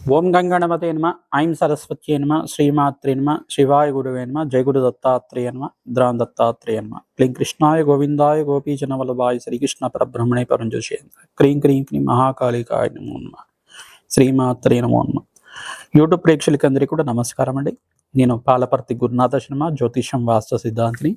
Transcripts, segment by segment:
ఓం గంగణపతే నమ ఐం సరస్వతి నమ శ్రీమాత్రి నమ శివాయ గురువే నమ జయ గురు దత్తాత్రేయ నమ ద్రాన్ దత్తాత్రేయ నమ. క్లీం కృష్ణాయ గోవిందాయ గోపీజన వల్లభాయ శ్రీకృష్ణ పరబ్రహ్మణే పరంజుషేంద్ర క్రీం క్రీం క్రీం మహాకాళికాయ నమో నమ. శ్రీమాత్రే నమో నమ. యూట్యూబ్ ప్రేక్షకులందరికీ కూడా నమస్కారం అండి నేను పాలపర్తి గురునాథ శర్మ జ్యోతిషం వాస్తు సిద్ధాంతిని.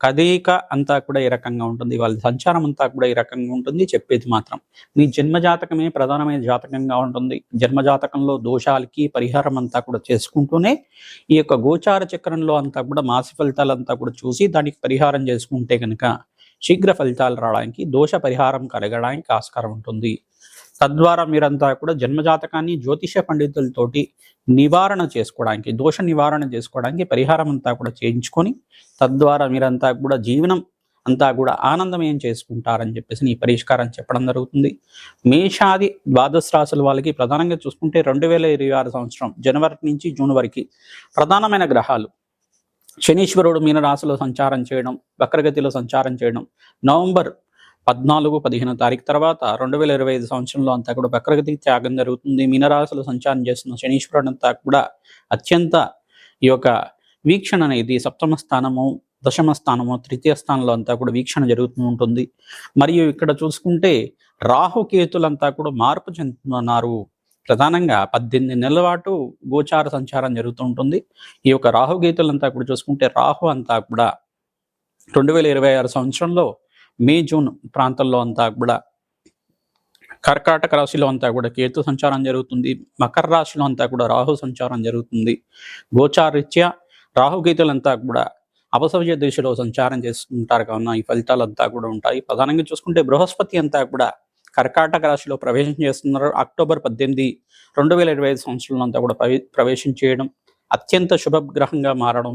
కదయిక అంతా కూడా ఈ రకంగా ఉంటుంది. వాళ్ళ సంచారం అంతా కూడా ఈ రకంగా ఉంటుంది. చెప్పేది మాత్రం మీ జన్మ జాతకమే ప్రధానమైన జాతకంగా ఉంటుంది. జన్మ జాతకంలో దోషాలకి పరిహారం అంతా కూడా చేసుకుంటూనే ఈ యొక్క గోచార చక్రంలో అంతా కూడా మాస ఫలితాలంతా కూడా చూసి దానికి పరిహారం చేసుకుంటే కనుక శీఘ్ర ఫలితాలు రావడానికి దోష పరిహారం కలగడానికి ఆస్కారం ఉంటుంది. తద్వారా మీరంతా కూడా జన్మజాతకాన్ని జ్యోతిష పండితులతోటి నివారణ చేసుకోవడానికి దోష నివారణ చేసుకోవడానికి పరిహారం అంతా కూడా చేయించుకొని తద్వారా మీరంతా కూడా జీవనం అంతా కూడా ఆనందమయం చేసుకుంటారని చెప్పేసి ఈ పరిష్కారం చెప్పడం జరుగుతుంది. మేషాది ద్వాదశ రాశుల వాళ్ళకి ప్రధానంగా చూసుకుంటే రెండు వేల ఇరవై ఆరు సంవత్సరం జనవరి నుంచి జూన్ వరకు ప్రధానమైన గ్రహాలు. శనీశ్వరుడు మీన రాశిలో సంచారం చేయడం వక్రగతిలో సంచారం చేయడం నవంబర్ పద్నాలుగు పదిహేను తారీఖు తర్వాత రెండు వేల ఇరవై ఐదు సంవత్సరంలో అంతా కూడా వక్రగతి త్యాగం జరుగుతుంది. మీనరాశులు సంచారం చేస్తున్న శనీశ్వరుడు అంతా కూడా అత్యంత ఈ యొక్క వీక్షణ అనేది సప్తమ స్థానము దశమ స్థానము తృతీయ స్థానంలో అంతా కూడా వీక్షణ జరుగుతూ ఉంటుంది. మరియు ఇక్కడ చూసుకుంటే రాహుకేతులంతా కూడా మార్పు చెందుతున్నారు. ప్రధానంగా పద్దెనిమిది నెలల పాటు గోచార సంచారం జరుగుతూ ఉంటుంది. ఈ యొక్క రాహుకేతులంతా కూడా చూసుకుంటే రాహు అంతా కూడా రెండు వేల ఇరవై ఆరు సంవత్సరంలో మే జూన్ ప్రాంతంలో అంతా కూడా కర్కాటక రాశిలో అంతా కూడా కేతు సంచారం జరుగుతుంది. మకర రాశిలో అంతా కూడా రాహు సంచారం జరుగుతుంది. గోచారీత్యా రాహుగీతులంతా కూడా అపసవ్య దిశలో సంచారం చేస్తుంటారు కావున ఈ ఫలితాలంతా కూడా ఉంటాయి. ప్రధానంగా చూసుకుంటే బృహస్పతి అంతా కూడా కర్కాటక రాశిలో ప్రవేశం చేస్తున్నారు. అక్టోబర్ పద్దెనిమిది రెండు వేల ఇరవై ఐదు సంవత్సరంలో అంతా కూడా ప్రవే ప్రవేశం చేయడం అత్యంత శుభగ్రహంగా మారడం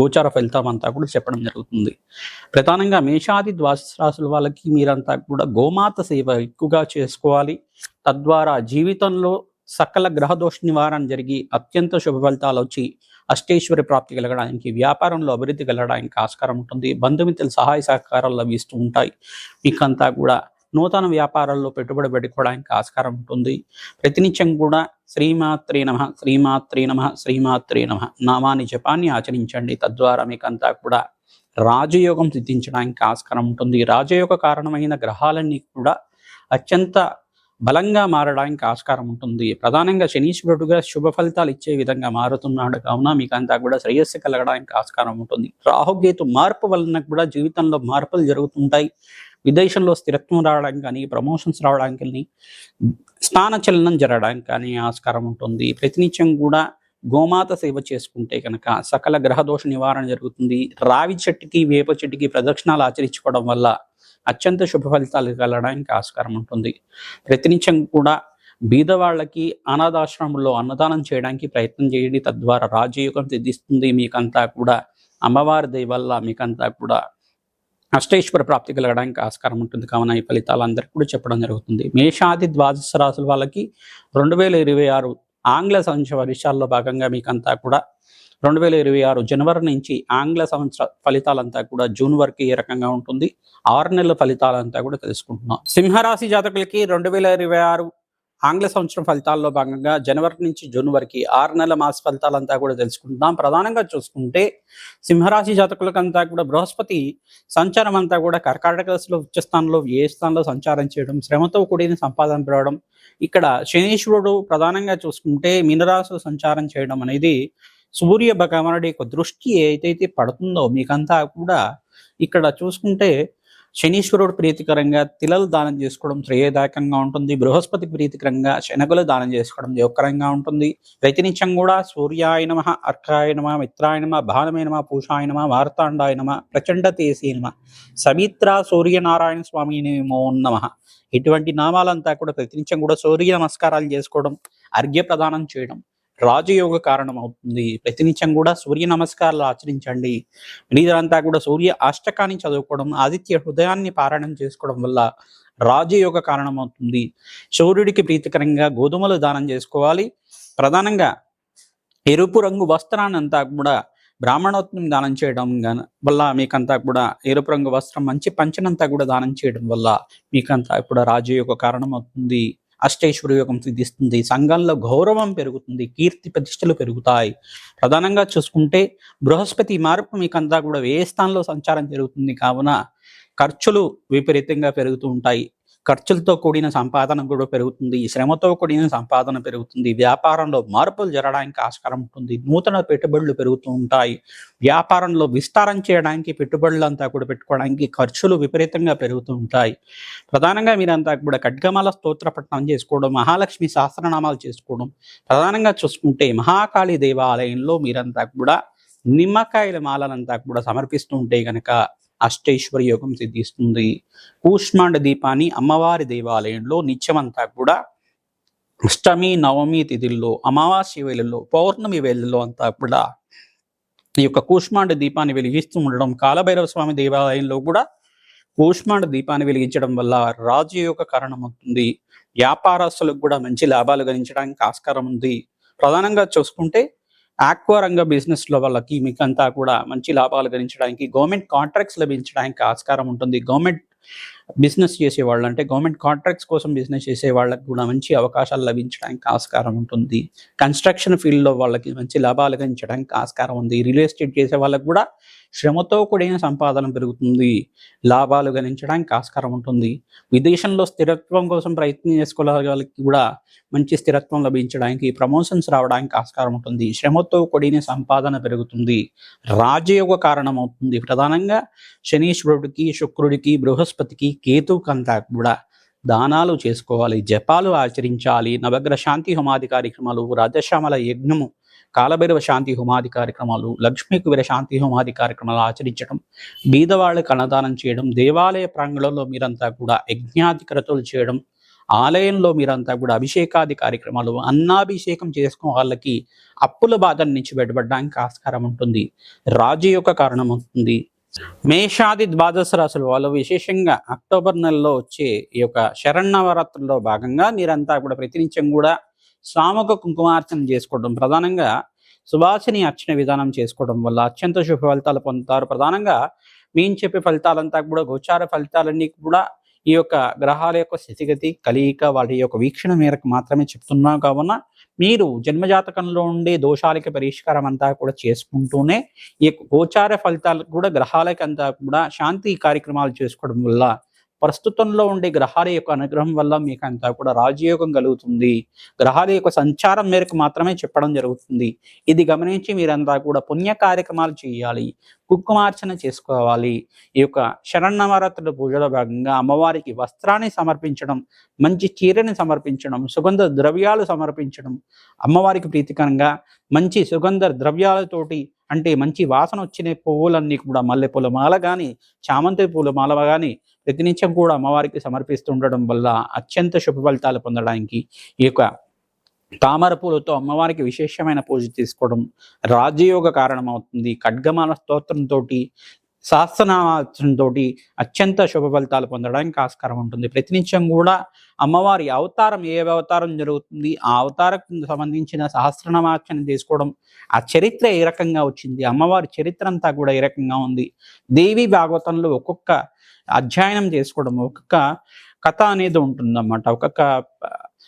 గోచార ఫలితం అంతా కూడా చెప్పడం జరుగుతుంది. ప్రధానంగా మేషాది ద్వాదశ వాళ్ళకి మీరంతా కూడా గోమాత సేవ ఎక్కువగా చేసుకోవాలి. తద్వారా జీవితంలో సకల గ్రహదోష నివారణ జరిగి అత్యంత శుభ ఫలితాలు వచ్చి అష్టేశ్వరి ప్రాప్తి కలగడానికి వ్యాపారంలో అభివృద్ధి కలగడానికి ఆస్కారం ఉంటుంది. బంధుమిత్రుల సహాయ సహకారాలు లభిస్తూ ఉంటాయి. మీకంతా కూడా నూతన వ్యాపారాల్లో పెట్టుబడి పెట్టుకోవడానికి ఆస్కారం ఉంటుంది. ప్రతినిత్యం కూడా శ్రీమాత్రి నమ శ్రీమాత్రి నమ శ్రీమాత్రి నమ నామాన్ని జపాన్ని ఆచరించండి. తద్వారా మీకంతా కూడా రాజయోగం సిద్ధించడానికి ఆస్కారం ఉంటుంది. రాజయోగ కారణమైన గ్రహాలన్నీ కూడా అత్యంత బలంగా మారడానికి ఆస్కారం ఉంటుంది. ప్రధానంగా శనీశ్వరుడుగా శుభ ఫలితాలు ఇచ్చే విధంగా మారుతున్నాడు. కావున మీకు అంతా కూడా శ్రేయస్సు కలగడానికి ఆస్కారం ఉంటుంది. రాహుకేతు మార్పు వలన కూడా జీవితంలో మార్పులు జరుగుతుంటాయి. విదేశంలో స్థిరత్వం రావడానికి కానీ ప్రమోషన్స్ రావడానికి కానీ స్నాన చలనం జరగడానికి కానీ ఆస్కారం ఉంటుంది. ప్రతినిత్యం కూడా గోమాత సేవ చేసుకుంటే కనుక సకల గ్రహదోష నివారణ జరుగుతుంది. రావి చెట్టుకి వేప చెట్టుకి ప్రదక్షిణాలు ఆచరించుకోవడం వల్ల అత్యంత శుభ ఫలితాలు కలగడానికి ఆస్కారం ఉంటుంది. ప్రతినిత్యం కూడా బీదవాళ్ళకి అనాథాశ్రమంలో అన్నదానం చేయడానికి ప్రయత్నం చేయండి. తద్వారా రాజయోగం సిద్ధిస్తుంది. మీకంతా కూడా అమ్మవారి దయవల్ల మీకంతా కూడా అష్టేశ్వర ప్రాప్తి కలగడానికి ఆస్కారం ఉంటుంది. కావున ఈ ఫలితాలు అందరికీ కూడా చెప్పడం జరుగుతుంది. మేషాది ద్వాదశ రాసుల వాళ్ళకి రెండు వేల ఇరవై ఆరు ఆంగ్ల సంవత్సర వర్షాల్లో భాగంగా మీకంతా కూడా రెండు వేల ఇరవై ఆరు జనవరి నుంచి ఆంగ్ల సంవత్సర ఫలితాలంతా కూడా జూన్ వరకు ఏ రకంగా ఉంటుంది? ఆరు నెలల ఫలితాలంతా కూడా తెలుసుకుంటున్నాం. సింహరాశి జాతకులకి రెండు వేల ఇరవై ఆరు ఆంగ్ల సంవత్సరం ఫలితాల్లో భాగంగా జనవరి నుంచి జూన్ వరకు ఆరు నెలల మాస ఫలితాలంతా కూడా తెలుసుకుంటున్నాం. ప్రధానంగా చూసుకుంటే సింహరాశి జాతకులకంతా కూడా బృహస్పతి సంచారం అంతా కూడా కర్కాటక దశలో ఉచ్చ స్థానంలో ఏ స్థానంలో సంచారం చేయడం శ్రమతో కూడిన సంపాదన పెరగడం ఇక్కడ శనీశ్వరుడు ప్రధానంగా చూసుకుంటే మీనరాశిలో సంచారం చేయడం అనేది సూర్య భగవానుడి యొక్క దృష్టి ఏదైతే పడుతుందో మీకంతా కూడా ఇక్కడ చూసుకుంటే శనీశ్వరుడు ప్రీతికరంగా తిలలు దానం చేసుకోవడం శ్రేయదాయకంగా ఉంటుంది. బృహస్పతి ప్రీతికరంగా శనగలు దానం చేసుకోవడం యోగకరంగా ఉంటుంది. ప్రతినిత్యం కూడా సూర్యాయనమ అర్కాయనమ మిత్రాయనమ భానమైనమ పూషాయనమ వార్తాండాయనమ ప్రచండ తేసీనమ సమిత్ర సూర్యనారాయణ స్వామి నమో నమ. ఇటువంటి నామాలంతా కూడా ప్రతినిత్యం కూడా సూర్య నమస్కారాలు చేసుకోవడం అర్ఘ్య ప్రదానం చేయడం రాజయోగ కారణం అవుతుంది ప్రతినిత్యం కూడా సూర్య నమస్కారాలు ఆచరించండి. మీరంతా కూడా సూర్య అష్టకాన్ని చదువుకోవడం ఆదిత్య హృదయాన్ని పారాయణం చేసుకోవడం వల్ల రాజయోగ కారణం అవుతుంది సూర్యుడికి ప్రీతికరంగా గోధుమలు దానం చేసుకోవాలి. ప్రధానంగా ఎరుపు రంగు వస్త్రాన్ని అంతా కూడా బ్రాహ్మణోత్వం దానం చేయడం వల్ల మీకంతా కూడా ఎరుపు రంగు వస్త్రం మంచి పంచనంతా కూడా దానం చేయడం వల్ల మీకంతా కూడా రాజయోగ కారణం అవుతుంది అష్టైశ్వర్య యోగం సిద్ధిస్తుంది. సంఘంలో గౌరవం పెరుగుతుంది. కీర్తి ప్రతిష్టలు పెరుగుతాయి. ప్రధానంగా చూసుకుంటే బృహస్పతి మార్పు మీకంతా కూడా ఏ స్థానంలో సంచారం జరుగుతుంది. కావున ఖర్చులు విపరీతంగా పెరుగుతూ ఉంటాయి. ఖర్చులతో కూడిన సంపాదన కూడా పెరుగుతుంది. శ్రమతో కూడిన సంపాదన పెరుగుతుంది. వ్యాపారంలో మార్పులు జరగడానికి ఆస్కారం ఉంటుంది. నూతన పెట్టుబడులు పెరుగుతూ ఉంటాయి. వ్యాపారంలో విస్తారం చేయడానికి పెట్టుబడులు అంతా కూడా పెట్టుకోవడానికి ఖర్చులు విపరీతంగా పెరుగుతూ ఉంటాయి. ప్రధానంగా మీరంతా కూడా ఖడ్గమాల స్తోత్ర పఠనం చేసుకోవడం మహాలక్ష్మి సహస్రనామాలు చేసుకోవడం ప్రధానంగా చూసుకుంటే మహాకాళి దేవాలయంలో మీరంతా కూడా నిమ్మకాయల మాలనంతా కూడా సమర్పిస్తూ ఉంటే కనుక అష్టైశ్వర్య యోగం సిద్ధిస్తుంది. కూష్మాండ దీపాన్ని అమ్మవారి దేవాలయంలో నిత్యమంతా కూడా అష్టమి నవమి తిథుల్లో అమావాస్య వేళల్లో పౌర్ణమి వేళల్లో అంతా కూడా ఈ యొక్క కూష్మాండ దీపాన్ని వెలిగిస్తూ ఉండడం కాలభైరవ స్వామి దేవాలయంలో కూడా కూష్మాండ దీపాన్ని వెలిగించడం వల్ల రాజయోగ కారణం అవుతుంది వ్యాపారస్తులకు కూడా మంచి లాభాలు గణించడానికి ఆస్కారం ఉంది. ప్రధానంగా చూసుకుంటే ఆక్వా రంగ బిజినెస్లో వాళ్ళకి మీకంతా కూడా మంచి లాభాలు గణించడానికి గవర్నమెంట్ కాంట్రాక్ట్స్ లభించడానికి ఆస్కారం ఉంటుంది. గవర్నమెంట్ బిజినెస్ చేసే వాళ్ళు అంటే గవర్నమెంట్ కాంట్రాక్ట్స్ కోసం బిజినెస్ చేసే వాళ్ళకి కూడా మంచి అవకాశాలు లభించడానికి ఆస్కారం ఉంటుంది. కన్స్ట్రక్షన్ ఫీల్డ్లో వాళ్ళకి మంచి లాభాలు గణించడానికి ఆస్కారం ఉంది. రియల్ ఎస్టేట్ చేసే వాళ్ళకి కూడా శ్రమతో కూడిన సంపాదన పెరుగుతుంది. లాభాలు గణించడానికి ఆస్కారం ఉంటుంది. విదేశంలో స్థిరత్వం కోసం ప్రయత్నం చేసుకునే వాళ్ళకి కూడా మంచి స్థిరత్వం లభించడానికి ప్రమోషన్స్ రావడానికి ఆస్కారం ఉంటుంది. శ్రమతో కూడిన సంపాదన పెరుగుతుంది. రాజయోగ కారణం అవుతుంది ప్రధానంగా శనీశ్వరుడికి శుక్రుడికి బృహస్పతికి కేతుకంతా కూడా దానాలు చేసుకోవాలి జపాలు ఆచరించాలి. నవగ్రహ శాంతి హోమాది కార్యక్రమాలు రాజశ్యామల యజ్ఞము కాలభైరవ శాంతి హోమాది కార్యక్రమాలు లక్ష్మీ కుబేర శాంతి హోమాది కార్యక్రమాలు ఆచరించడం బీదవాళ్ళకి అన్నదానం చేయడం దేవాలయ ప్రాంగణంలో మీరంతా కూడా యజ్ఞాధికరతలు చేయడం ఆలయంలో మీరంతా కూడా అభిషేకాది కార్యక్రమాలు అన్నాభిషేకం చేసుకున్న వాళ్ళకి అప్పుల బాధ నుంచి బయటపడడానికి ఆస్కారం ఉంటుంది. రాజు యొక్క కారణం అవుతుంది. మేషాది ద్వాదశ రాశులు వాళ్ళు విశేషంగా అక్టోబర్ నెలలో వచ్చే ఈ యొక్క శరణవరాత్రుల్లో భాగంగా మీరంతా కూడా ప్రతినిత్యం కూడా సామూహిక కుంకుమార్చన చేసుకోవడం ప్రధానంగా సుభాషిని అర్చన విధానం చేసుకోవడం వల్ల అత్యంత శుభ ఫలితాలు పొందుతారు. ప్రధానంగా మేము చెప్పే ఫలితాలంతా కూడా గోచార ఫలితాలన్నీ కూడా ఈ యొక్క గ్రహాల యొక్క స్థితిగతి కలియిక వాటి యొక్క వీక్షణ మేరకు మాత్రమే చెప్తున్నాం కావున మీరు జన్మజాతకంలో ఉండే దోషాలకి పరిష్కారం అంతా కూడా చేసుకుంటూనే ఈ గోచార ఫలితాలకు కూడా గ్రహాలకి అంతా కూడా శాంతి కార్యక్రమాలు చేసుకోవడం వల్ల ప్రస్తుతంలో ఉండే గ్రహాల యొక్క అనుగ్రహం వల్ల మీకు అంతా కూడా రాజయోగం కలుగుతుంది. గ్రహాల యొక్క సంచారం మేరకు మాత్రమే చెప్పడం జరుగుతుంది. ఇది గమనించి మీరంతా కూడా పుణ్య కార్యక్రమాలు చేయాలి. కుంకుమార్చన చేసుకోవాలి. ఈ యొక్క శరణవరాత్రుల పూజలో భాగంగా అమ్మవారికి వస్త్రాన్ని సమర్పించడం మంచి చీరని సమర్పించడం సుగంధ ద్రవ్యాలు సమర్పించడం అమ్మవారికి ప్రీతికరంగా మంచి సుగంధ ద్రవ్యాలతోటి అంటే మంచి వాసన వచ్చిన పువ్వులన్నీ కూడా మల్లెపూల మాల కానీ చామంతి పూల మాల కానీ ప్రతినిత్యం కూడా అమ్మవారికి సమర్పిస్తుండడం వల్ల అత్యంత శుభ ఫలితాలు పొందడానికి ఈ యొక్క తామర పూలతో అమ్మవారికి విశేషమైన పూజ తీసుకోవడం రాజయోగ కారణమవుతుంది. ఖడ్గమాల స్తోత్రంతో సహస్రనామాచంతో అత్యంత శుభ ఫలితాలు పొందడానికి ఆస్కారం ఉంటుంది. ప్రతినిత్యం కూడా అమ్మవారి అవతారం ఏ అవతారం జరుగుతుంది ఆ అవతారకు సంబంధించిన సహస్రనామార్చన తీసుకోవడం ఆ చరిత్ర ఏ రకంగా వచ్చింది అమ్మవారి చరిత్ర అంతా కూడా ఏ రకంగా ఉంది దేవి భాగవతంలో ఒక్కొక్క అధ్యయనం చేసుకోవడం ఒక్కొక్క కథ అనేది ఉంటుందన్నమాట. ఒక్కొక్క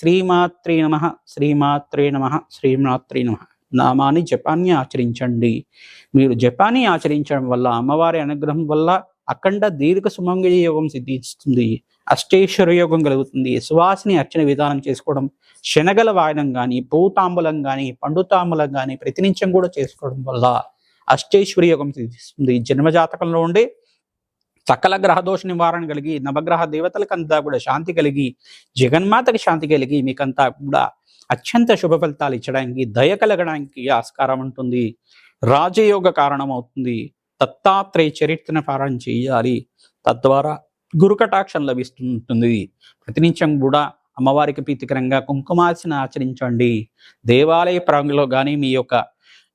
శ్రీమాత్రే నమ శ్రీమాత్రే నమ శ్రీమాత్రే నమ. నామాన్ని జపాన్ని ఆచరించండి. మీరు జపాన్ని ఆచరించడం వల్ల అమ్మవారి అనుగ్రహం వల్ల అఖండ దీర్ఘ సుమంగళి యోగం సిద్ధిస్తుంది. అష్టేశ్వర యోగం కలుగుతుంది. సువాసిని అర్చన విధానం చేసుకోవడం శనగల వాయనం కానీ పూతాంబులం కానీ పండుతాంబులం కానీ ప్రతినిత్యం కూడా చేసుకోవడం వల్ల అష్టేశ్వరి యోగం సిద్ధిస్తుంది. జన్మజాతకంలో ఉండే సకల గ్రహదోష నివారణ కలిగి నవగ్రహ దేవతలకంతా కూడా శాంతి కలిగి జగన్మాతకి శాంతి కలిగి మీకంతా కూడా అత్యంత శుభ ఫలితాలు ఇచ్చడానికి దయ కలగడానికి ఆస్కారం ఉంటుంది. రాజయోగ కారణమవుతుంది. దత్తాత్రేయ చరిత్రను పారాయణ చేయాలి. తద్వారా గురుకటాక్షం లభిస్తుంటుంది. ప్రతినిత్యం కూడా అమ్మవారికి ప్రీతికరంగా కుంకుమార్చన ఆచరించండి. దేవాలయ ప్రాంగంలో కానీ మీ యొక్క